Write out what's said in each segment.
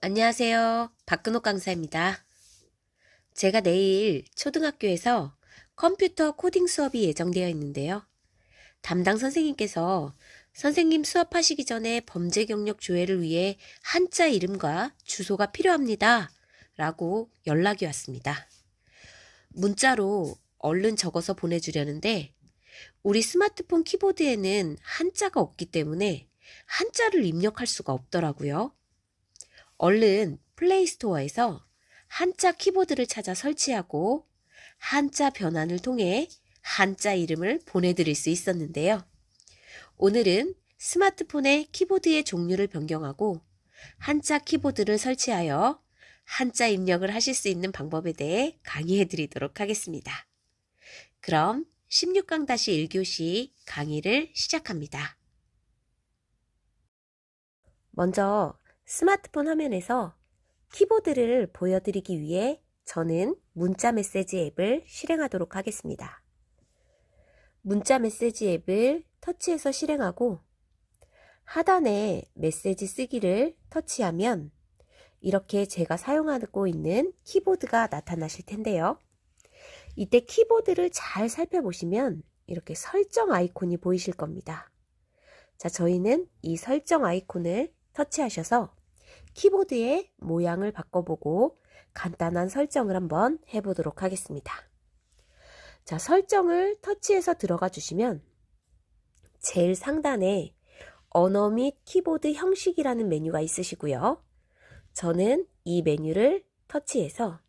안녕하세요. 박근옥 강사입니다. 제가 내일 초등학교에서 컴퓨터 코딩 수업이 예정되어 있는데요. 담당 선생님께서 선생님 수업하시기 전에 범죄 경력 조회를 위해 한자 이름과 주소가 필요합니다. 라고 연락이 왔습니다. 문자로 얼른 적어서 보내주려는데 우리 스마트폰 키보드에는 한자가 없기 때문에 한자를 입력할 수가 없더라고요. 얼른 플레이스토어에서 한자 키보드를 찾아 설치하고 한자 변환을 통해 한자 이름을 보내드릴 수 있었는데요. 오늘은 스마트폰의 키보드의 종류를 변경하고 한자 키보드를 설치하여 한자 입력을 하실 수 있는 방법에 대해 강의해 드리도록 하겠습니다. 그럼 16강-1교시 강의를 시작합니다. 먼저 스마트폰 화면에서 키보드를 보여드리기 위해 저는 문자 메시지 앱을 실행하도록 하겠습니다. 문자 메시지 앱을 터치해서 실행하고 하단에 메시지 쓰기를 터치하면 이렇게 제가 사용하고 있는 키보드가 나타나실 텐데요. 이때 키보드를 잘 살펴보시면 이렇게 설정 아이콘이 보이실 겁니다. 자, 저희는 이 설정 아이콘을 터치하셔서 키보드의 모양을 바꿔보고 간단한 설정을 한번 해보도록 하겠습니다. 자, 설정을 터치해서 들어가 주시면 제일 상단에 언어 및 키보드 형식이라는 메뉴가 있으시고요. 저는 이 메뉴를 터치해서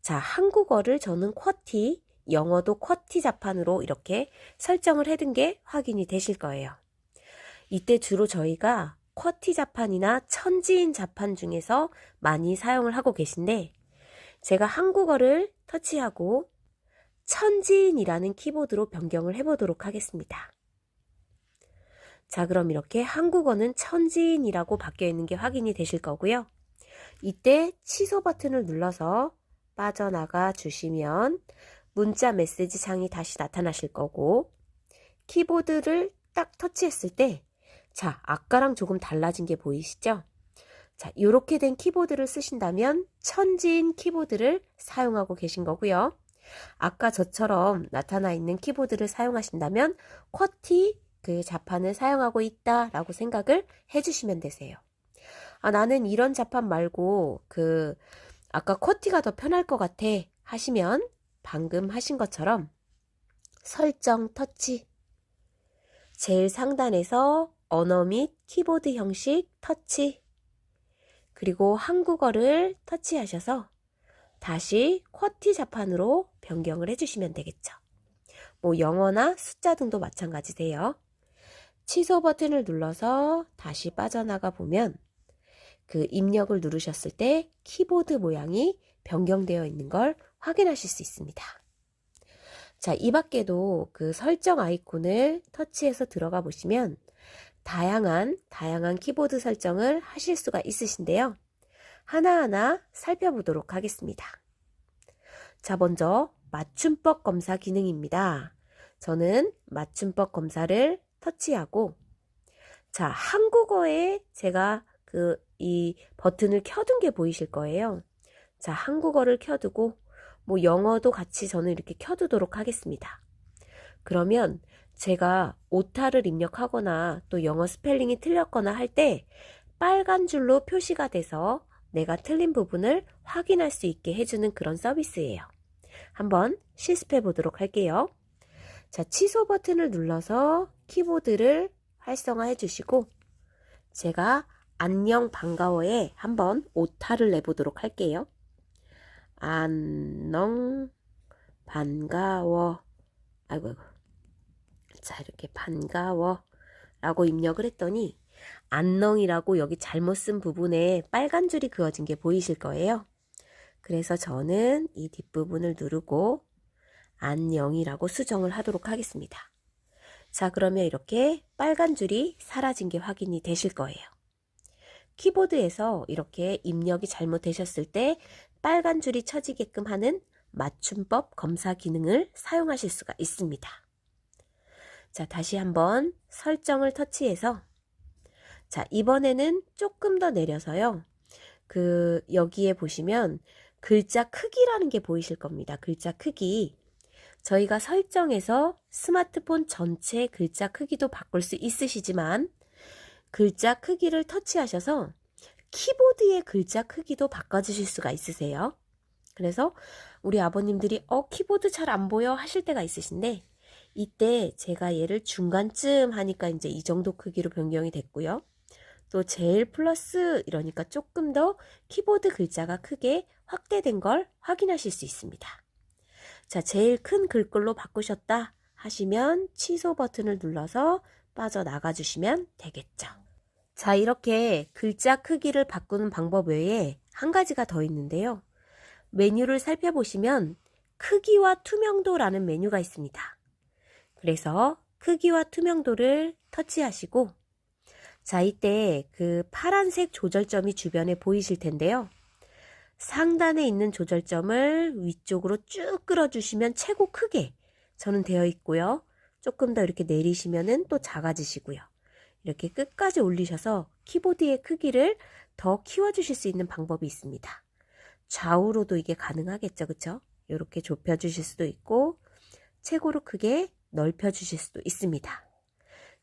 자, 한국어를 저는 쿼티, 영어도 쿼티 자판으로 이렇게 설정을 해둔 게 확인이 되실 거예요. 이때 주로 저희가 쿼티 자판이나 천지인 자판 중에서 많이 사용을 하고 계신데 제가 한국어를 터치하고 천지인이라는 키보드로 변경을 해보도록 하겠습니다. 자, 그럼 이렇게 한국어는 천지인이라고 바뀌어 있는 게 확인이 되실 거고요. 이때 취소 버튼을 눌러서 빠져나가 주시면 문자 메시지 창이 다시 나타나실 거고 키보드를 딱 터치했을 때 자, 아까랑 조금 달라진 게 보이시죠? 자, 이렇게 된 키보드를 쓰신다면 천지인 키보드를 사용하고 계신 거고요. 아까 저처럼 나타나 있는 키보드를 사용하신다면 쿼티 그 자판을 사용하고 있다라고 생각을 해주시면 되세요. 아, 나는 이런 자판 말고 그 아까 쿼티가 더 편할 것 같아 하시면 방금 하신 것처럼 설정 터치 제일 상단에서 언어 및 키보드 형식 터치 그리고 한국어를 터치하셔서 다시 쿼티 자판으로 변경을 해주시면 되겠죠. 뭐 영어나 숫자 등도 마찬가지세요. 취소 버튼을 눌러서 다시 빠져나가 보면 그 입력을 누르셨을 때 키보드 모양이 변경되어 있는 걸 확인하실 수 있습니다. 자, 이 밖에도 그 설정 아이콘을 터치해서 들어가 보시면 다양한, 다양한 키보드 설정을 하실 수가 있으신데요. 하나하나 살펴보도록 하겠습니다. 자, 먼저 맞춤법 검사 기능입니다. 저는 맞춤법 검사를 터치하고 자, 한국어에 제가 그 이 버튼을 켜둔 게 보이실 거예요. 자, 한국어를 켜두고 뭐 영어도 같이 저는 이렇게 켜두도록 하겠습니다. 그러면 제가 오타를 입력하거나 또 영어 스펠링이 틀렸거나 할 때 빨간 줄로 표시가 돼서 내가 틀린 부분을 확인할 수 있게 해주는 그런 서비스예요. 한번 실습해 보도록 할게요. 자, 취소 버튼을 눌러서 키보드를 활성화해 주시고 제가 안녕 반가워에 한번 오타를 내보도록 할게요. 안녕 반가워 아이고 아이고 자 이렇게 반가워 라고 입력을 했더니 안녕이라고 여기 잘못 쓴 부분에 빨간 줄이 그어진 게 보이실 거예요. 그래서 저는 이 뒷부분을 누르고 안녕이라고 수정을 하도록 하겠습니다. 자, 그러면 이렇게 빨간 줄이 사라진 게 확인이 되실 거예요. 키보드에서 이렇게 입력이 잘못되셨을 때 빨간 줄이 쳐지게끔 하는 맞춤법 검사 기능을 사용하실 수가 있습니다. 자, 다시 한번 설정을 터치해서 자, 이번에는 조금 더 내려서요. 그 여기에 보시면 글자 크기라는 게 보이실 겁니다. 글자 크기. 저희가 설정해서 스마트폰 전체 글자 크기도 바꿀 수 있으시지만 글자 크기를 터치하셔서 키보드의 글자 크기도 바꿔주실 수가 있으세요. 그래서 우리 아버님들이 어 키보드 잘 안 보여 하실 때가 있으신데 이때 제가 얘를 중간쯤 하니까 이제 이 정도 크기로 변경이 됐고요. 또 제일 플러스 이러니까 조금 더 키보드 글자가 크게 확대된 걸 확인하실 수 있습니다. 자, 제일 큰 글꼴로 바꾸셨다 하시면 취소 버튼을 눌러서 빠져나가 주시면 되겠죠. 자, 이렇게 글자 크기를 바꾸는 방법 외에 한 가지가 더 있는데요. 메뉴를 살펴보시면 크기와 투명도라는 메뉴가 있습니다. 그래서 크기와 투명도를 터치하시고 자, 이때 그 파란색 조절점이 주변에 보이실 텐데요. 상단에 있는 조절점을 위쪽으로 쭉 끌어주시면 최고 크게 저는 되어 있고요. 조금 더 이렇게 내리시면은 또 작아지시고요. 이렇게 끝까지 올리셔서 키보드의 크기를 더 키워주실 수 있는 방법이 있습니다. 좌우로도 이게 가능하겠죠, 그쵸? 이렇게 좁혀주실 수도 있고, 최고로 크게 넓혀주실 수도 있습니다.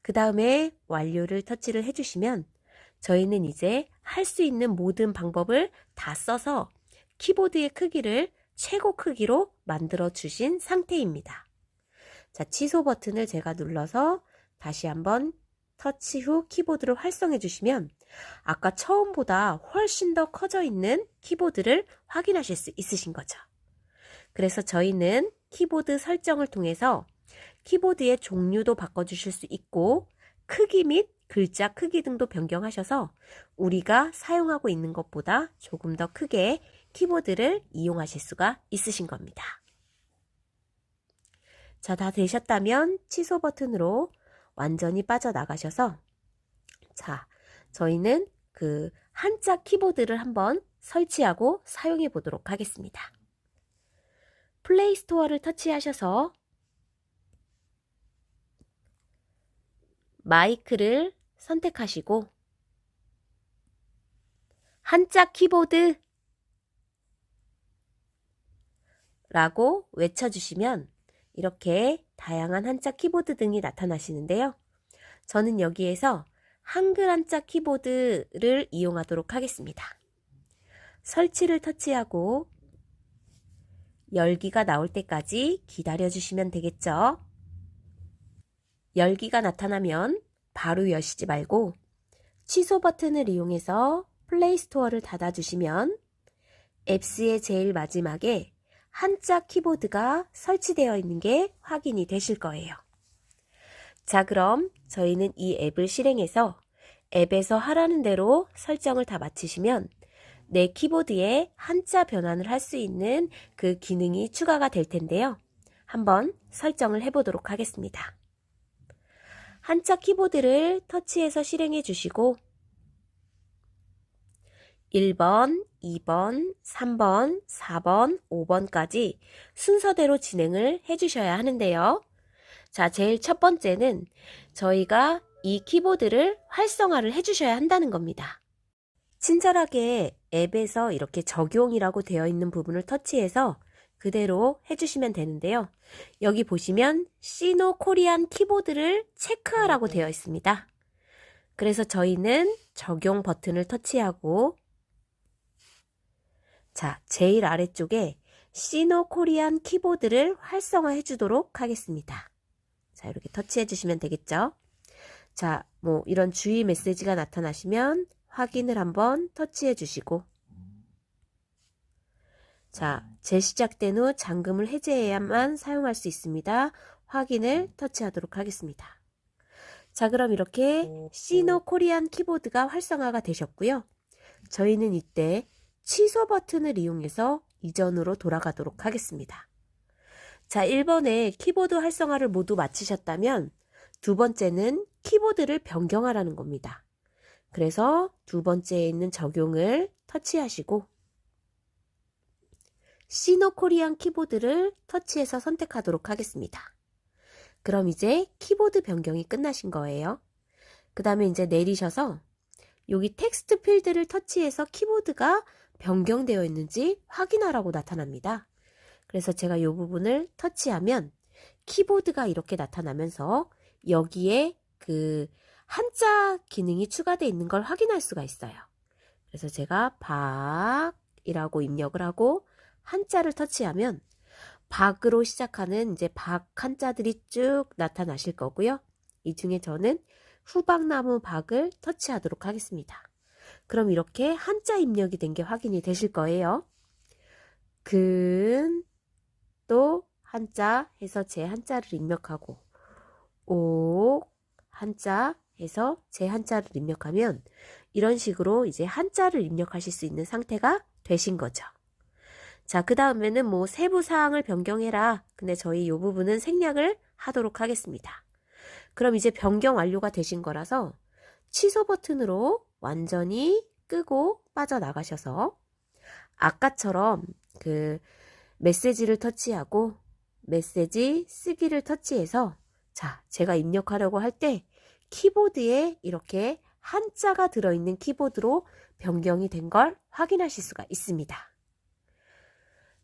그 다음에 완료를 터치를 해주시면 저희는 이제 할 수 있는 모든 방법을 다 써서 키보드의 크기를 최고 크기로 만들어 주신 상태입니다. 자, 취소 버튼을 제가 눌러서 다시 한번 터치 후 키보드를 활성해 주시면 아까 처음보다 훨씬 더 커져 있는 키보드를 확인하실 수 있으신 거죠. 그래서 저희는 키보드 설정을 통해서 키보드의 종류도 바꿔주실 수 있고 크기 및 글자 크기 등도 변경하셔서 우리가 사용하고 있는 것보다 조금 더 크게 키보드를 이용하실 수가 있으신 겁니다. 자, 다 되셨다면 취소 버튼으로 완전히 빠져나가셔서 자, 저희는 그 한자 키보드를 한번 설치하고 사용해 보도록 하겠습니다. 플레이 스토어를 터치하셔서 마이크를 선택하시고 한자 키보드 라고 외쳐주시면 이렇게 다양한 한자 키보드 등이 나타나시는데요. 저는 여기에서 한글 한자 키보드를 이용하도록 하겠습니다. 설치를 터치하고 열기가 나올 때까지 기다려 주시면 되겠죠. 열기가 나타나면 바로 여시지 말고 취소 버튼을 이용해서 플레이 스토어를 닫아주시면 앱스의 제일 마지막에 한자 키보드가 설치되어 있는 게 확인이 되실 거예요. 자, 그럼 저희는 이 앱을 실행해서 앱에서 하라는 대로 설정을 다 마치시면 내 키보드에 한자 변환을 할 수 있는 그 기능이 추가가 될 텐데요. 한번 설정을 해보도록 하겠습니다. 한자 키보드를 터치해서 실행해 주시고 1번, 2번, 3번, 4번, 5번까지 순서대로 진행을 해 주셔야 하는데요. 자, 제일 첫 번째는 저희가 이 키보드를 활성화를 해 주셔야 한다는 겁니다. 친절하게 앱에서 이렇게 적용이라고 되어 있는 부분을 터치해서 그대로 해주시면 되는데요. 여기 보시면 시노 코리안 키보드를 체크하라고 되어 있습니다. 그래서 저희는 적용 버튼을 터치하고 자, 제일 아래쪽에 시노 코리안 키보드를 활성화해 주도록 하겠습니다. 자, 이렇게 터치해 주시면 되겠죠? 자, 뭐 이런 주의 메시지가 나타나시면 확인을 한번 터치해 주시고 자, 재시작된 후 잠금을 해제해야만 사용할 수 있습니다. 확인을 터치하도록 하겠습니다. 자, 그럼 이렇게 시노 코리안 키보드가 활성화가 되셨고요. 저희는 이때 취소 버튼을 이용해서 이전으로 돌아가도록 하겠습니다. 자, 1번에 키보드 활성화를 모두 마치셨다면 두 번째는 키보드를 변경하라는 겁니다. 그래서 두 번째에 있는 적용을 터치하시고 시노코리안 키보드를 터치해서 선택하도록 하겠습니다. 그럼 이제 키보드 변경이 끝나신 거예요. 그 다음에 이제 내리셔서 여기 텍스트 필드를 터치해서 키보드가 변경되어 있는지 확인하라고 나타납니다. 그래서 제가 이 부분을 터치하면 키보드가 이렇게 나타나면서 여기에 그 한자 기능이 추가되어 있는 걸 확인할 수가 있어요. 그래서 제가 박이라고 입력을 하고 한자를 터치하면 박으로 시작하는 이제 박 한자들이 쭉 나타나실 거고요. 이 중에 저는 후박나무 박을 터치하도록 하겠습니다. 그럼 이렇게 한자 입력이 된 게 확인이 되실 거예요. 근, 또 한자 해서 제 한자를 입력하고 옥, 한자 해서 제 한자를 입력하면 이런 식으로 이제 한자를 입력하실 수 있는 상태가 되신 거죠. 자, 그 다음에는 뭐 세부 사항을 변경해라. 근데 저희 이 부분은 생략을 하도록 하겠습니다. 그럼 이제 변경 완료가 되신 거라서 취소 버튼으로 완전히 끄고 빠져나가셔서 아까처럼 그 메시지를 터치하고 메시지 쓰기를 터치해서 자, 제가 입력하려고 할 때 키보드에 이렇게 한자가 들어있는 키보드로 변경이 된 걸 확인하실 수가 있습니다.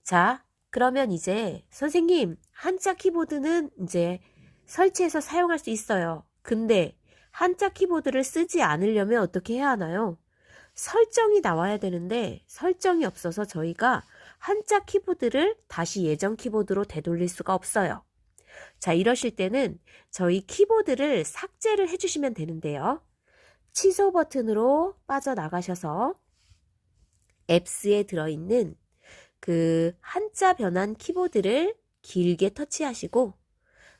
자, 그러면 이제 선생님, 한자 키보드는 이제 설치해서 사용할 수 있어요. 근데 한자 키보드를 쓰지 않으려면 어떻게 해야 하나요? 설정이 나와야 되는데 설정이 없어서 저희가 한자 키보드를 다시 예전 키보드로 되돌릴 수가 없어요. 자, 이러실 때는 저희 키보드를 삭제를 해주시면 되는데요. 취소 버튼으로 빠져나가셔서 앱스에 들어있는 그 한자 변환 키보드를 길게 터치하시고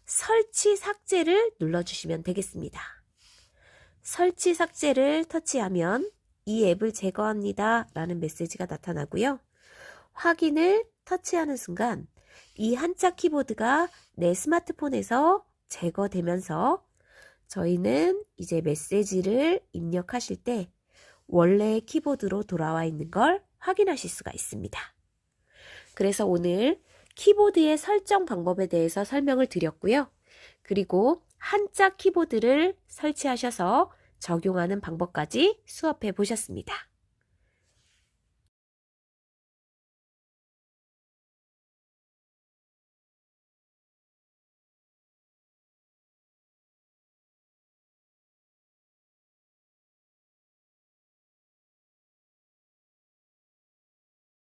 설치 삭제를 눌러주시면 되겠습니다. 설치 삭제를 터치하면 이 앱을 제거합니다. 라는 메시지가 나타나고요. 확인을 터치하는 순간 이 한자 키보드가 내 스마트폰에서 제거되면서 저희는 이제 메시지를 입력하실 때 원래의 키보드로 돌아와 있는 걸 확인하실 수가 있습니다. 그래서 오늘 키보드의 설정 방법에 대해서 설명을 드렸고요. 그리고 한자 키보드를 설치하셔서 적용하는 방법까지 수업해 보셨습니다.